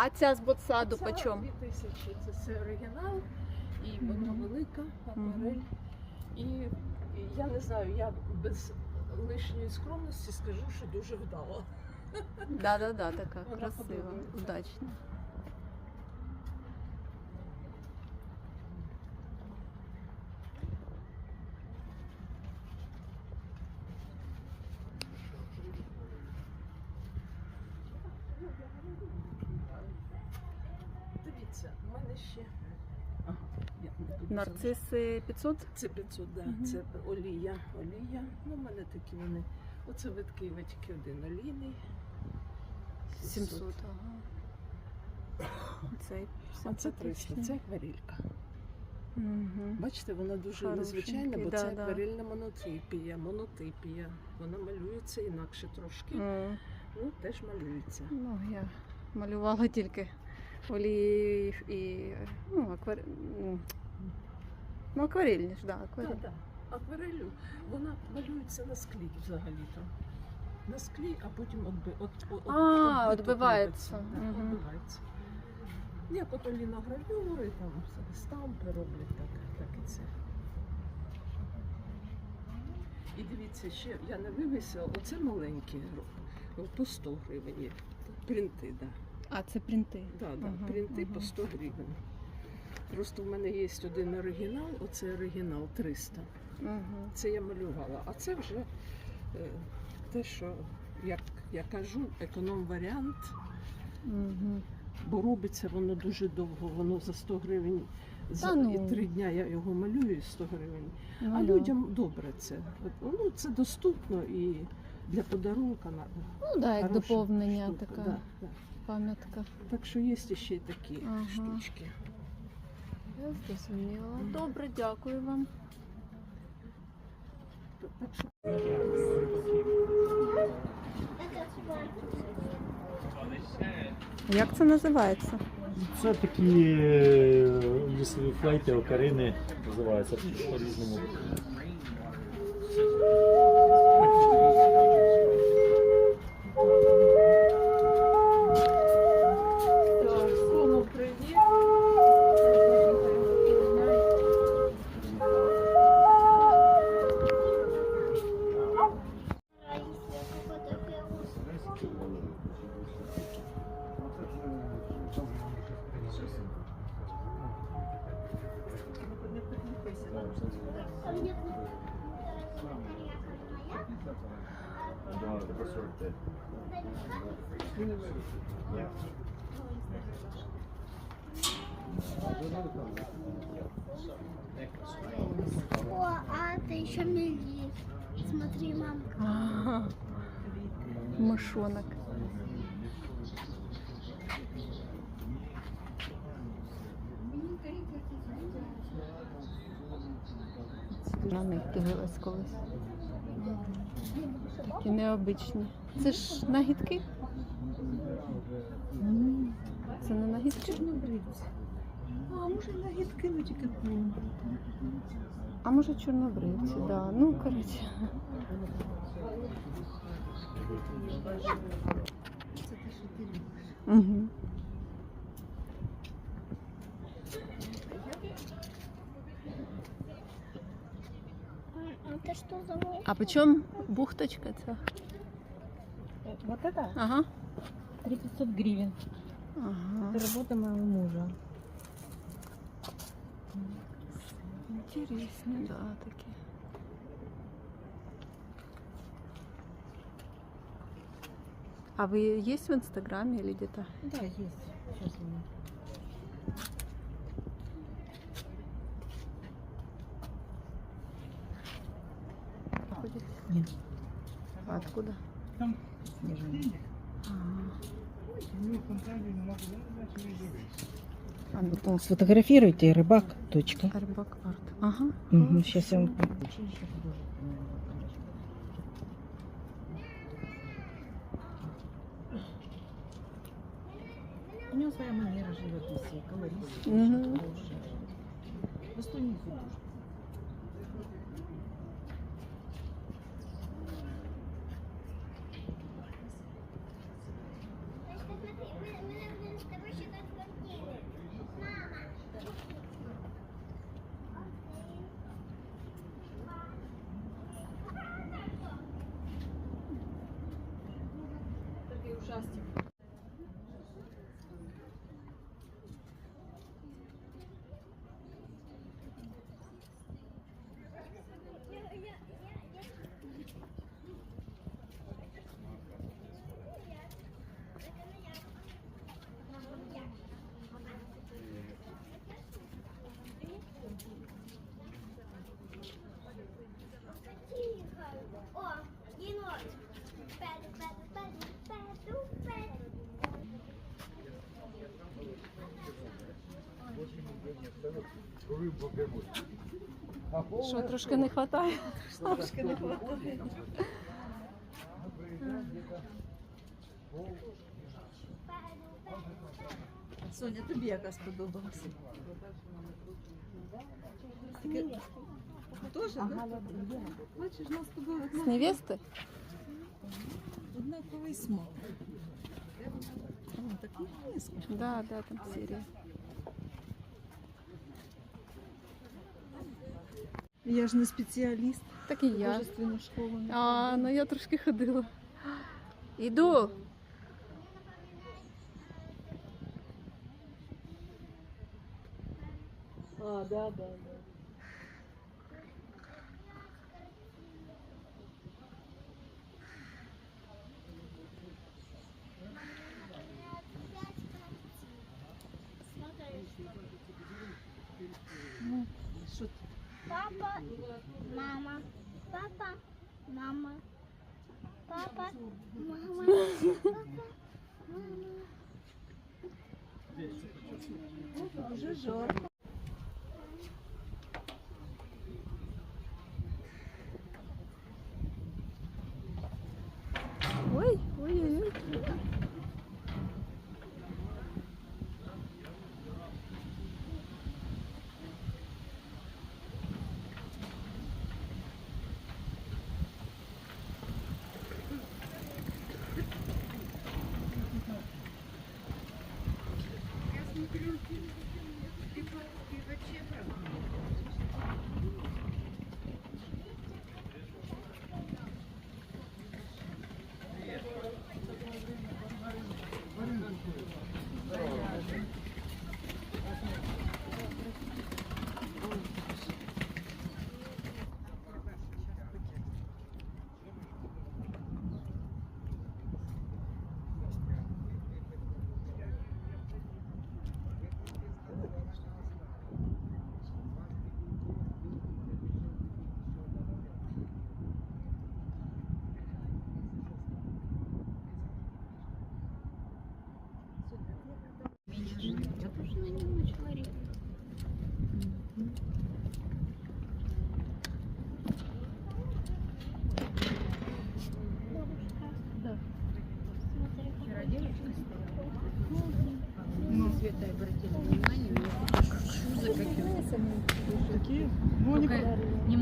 А ця з ботсаду Ця почем? 2000, це все оригінал, і вона велика, акварель. І, я не знаю, я без лишньої скромності скажу, що дуже вдало. Да, да, да, така красива, удачна. Дивіться, в мене ще. Ага, я не буду Нарциси 500? Це 500, да. Мгм. Це олія, олія. Ну, в мене такі вони. Оце вид Києва тільки один олійний. 700, ага. Цей А це 300, симпатичний. це акварелька. Мгм. Бачите, вона дуже Хорошенький, незвичайна, бо да, це да. акварельна монотипія, монотипія. Вона малюється інакше трошки. М, Ну, теж малюється. Ну, я малювала тільки олії і ну, аквар... ну, ну, акварельні ж, да, акварель. Так, так. Акварелю вона малюється на склі взагалі-то. На склі, а потім отби, от, от, А, отбито відбивається. Да, Мгм. відбивається. Як от там стампи роблять, так, так і це. І дивіться, ще я не вивісила, оце маленькі ро- по 100 гривень є. Принти, да. А, це принти. Да, да, Ага, принти ага. по 100 гривень. Просто в мене є один оригінал, оце оригінал 300. Угу. Це я малювала. А це вже е, те, що, як я кажу, економ-варіант, Угу. бо робиться воно дуже довго, воно за 100 гривень. За ну. три дня я його малюю і 100 гривень. Ну, а да. людям добре це. Ну, це доступно і для подарунка надо. Ну, да, як доповнення штука, така Да, да. пам'ятка. Так що є ще й такі Ага. штучки. Я зрозуміла. Добре, дякую вам. Як це називається? Це такі е, лісові флейти, окарини називаються по-різному. О, а ты еще мели. Смотри, мамка. Мышонок. На них дивилась колись. Такі необичні. Це ж нагідки? Це не нагідки? Чорнобривці. А може нагідки, ну тільки А може чорнобривці, так. Да. Ну, коротше. це те, що ти любиш. А чому бухточка ця? Вот это Ага. 3500 гривен. Ага. Это работа моего мужа. Интересно, да, такі. А вы есть в Инстаграме или где-то? Да, есть. Сейчас я. Нет. А откуда? Снежный. А, ну, Потом сфотографируйте рыбак. Точка. Рыбак арт. Ага. Угу, сейчас я вам... У него своя манера колористика, Мгм. очень хорошая. Достойный художник. Пластик. Що, трошки не вистачає? Трошки не хватає. Соня, тобі яка сподобалася? Таке... Теж, да? Бачиш, нас тобі З невести? однаковий смак. О, такий низько. Да, да, там серія. Я ж не спеціаліст. Так і я. Художественну школу. не А, ну я трошки ходила. Іду. А, да, да, да. Papa, Mama, Papa, Mama, Papa, Mama, Papa, Mama. Bonjour.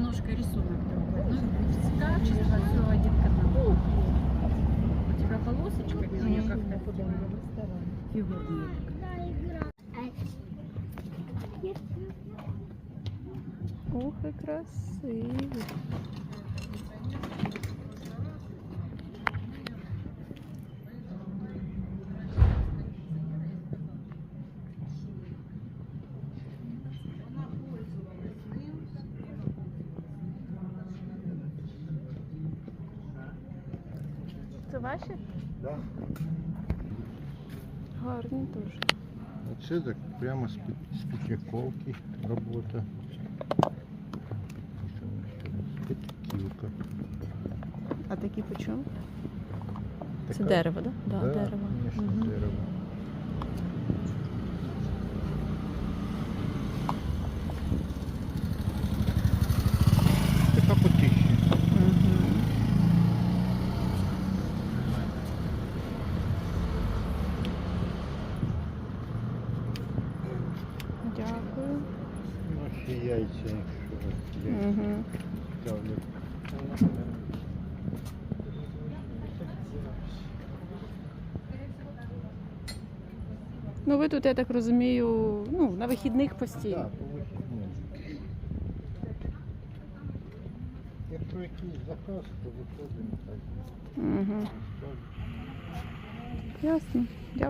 Немножко рисунок другой. Ну, качество все один к одному. У тебя полосочка, у нее как-то фигурная. да, игра. Ух, ваші? Да. Гарні дуже. Оце так прямо з Петляковки робота. Петлівка. А такі по чому? Це дерево, так? Да? Да, дерево. Така по тисячі. Мгм. Дякую. Ну, ще яйця, якщо раз яйця Угу. ставлять. Ну ви тут, я так розумію, ну, на вихідних постійно. Так, по вихідних. Якщо якийсь заказ, то виходимо так. Угу. Ясно. Дякую.